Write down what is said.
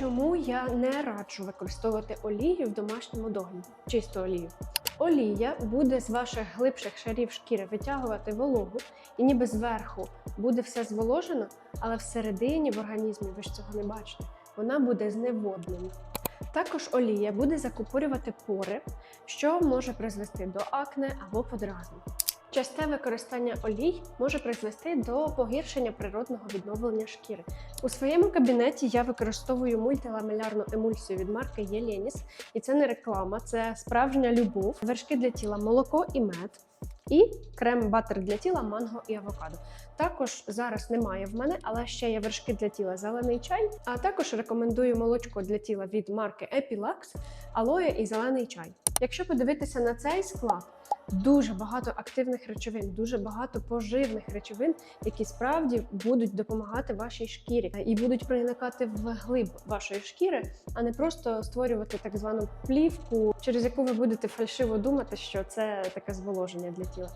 Чому я не раджу використовувати олію в домашньому догляді? Чисту олію. Олія буде з ваших глибших шарів шкіри витягувати вологу, і ніби зверху буде все зволожено, але всередині в організмі ви ж цього не бачите. Вона буде зневоднена. Також олія буде закупорювати пори, що може призвести до акне або подразнень. Часте використання олій може призвести до погіршення природного відновлення шкіри. У своєму кабінеті я використовую мультиламелярну емульсію від марки Єленіс, і це не реклама, це справжня любов. Вершки для тіла, молоко і мед. І крем-батер для тіла, манго і авокадо. Також зараз немає в мене, але ще є вершки для тіла зелений чай. А також рекомендую молочко для тіла від марки Epilax, алоє і зелений чай. Якщо подивитися на цей склад, дуже багато активних речовин, дуже багато поживних речовин, які справді будуть допомагати вашій шкірі і будуть проникати в глиб вашої шкіри, а не просто створювати так звану плівку, через яку ви будете фальшиво думати, що це таке зволоження для тіла.